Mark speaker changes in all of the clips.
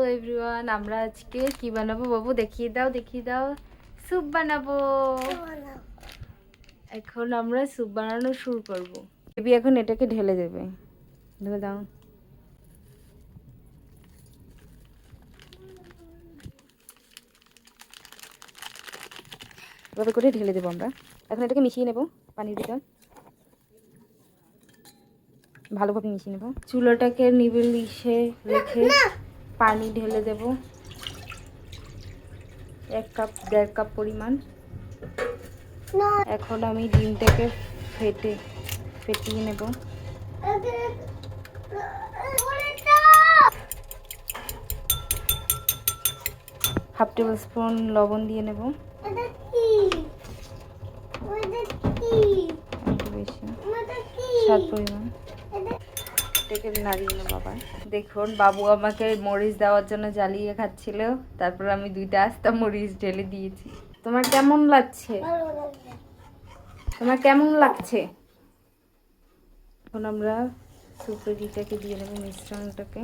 Speaker 1: Hello everyone, আমরা আজকে কি বানাবো বাবু? দেখিয়ে দাও দেখিয়ে দাও। স্যুপ বানাবো। এখন আমরা স্যুপ বানানো শুরু করব। বেবি এখন এটাকে ঢেলে দেবে। ঢেলে দাও। এভাবে করে ঢেলে দেবো আমরা। এখন এটাকে মিশিয়ে নেব পানির ভিতর। ভালোভাবে মিশিয়ে নেব। চুলোটাকে নিবিল ইসে রেখে পানি ঢেলে দেব। এক কাপ, দেড় কাপ পরিমাণ। এখন আমি ডিমটাকে ফেটে, ফেটিয়ে নেব। হাফ টেবিল স্পুন লবণ দিয়ে নেব। স্বাদ পরিমাণ। এটাকে নাড়িয়ে নেব আবার দেখুন বাবু আমাকে মরিচ দেওয়ার জন্য জ্বালিয়ে খাচ্ছিল। তারপর আমি দুইটা আস্তা মরিচ ঢেলে দিয়েছি। তোমার কেমন লাগছে? তোমার কেমন লাগছে? এখন আমরা সুপারিটাকে দিয়ে নেব মিশ্রণটাকে।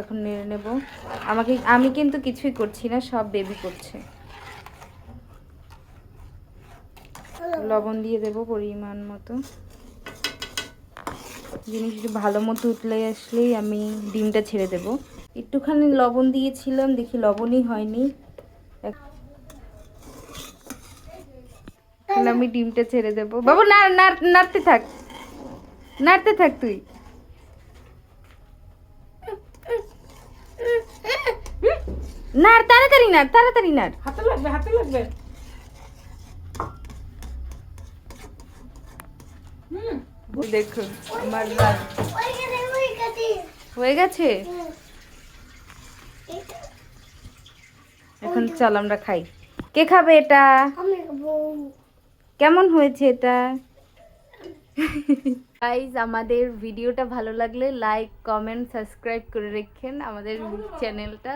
Speaker 1: এখন নেড়ে নেব। আমাকে আমি কিন্তু কিছুই করছি না সব বেবি করছে। লবণ দিয়ে দেবো পরিমাণ মতো। জিনিস একটু ভালো মতো উতলে আসলেই আমি ডিমটা ছেড়ে দেব। একটুখানি লবণ দিয়েছিলাম, দেখি লবণই হয়নি। আমি ডিমটা ছেড়ে দেব। বাবু, না নাড়তে থাক। নাড়তে থাক তুই। নাড়, তাড়াতাড়ি নাড় তাড়াতাড়ি নাড়।
Speaker 2: হাতে লাগবে হাতে লাগবে।
Speaker 1: দেখুন আমার হয়ে গেছে? এখন চল, আমরা খাই। কে খাবে এটা? কেমন হয়েছে এটা? গাইজ আমাদের ভিডিওটা ভালো লাগলে লাইক কমেন্ট সাবস্ক্রাইব করে রেখেন আমাদের চ্যানেলটা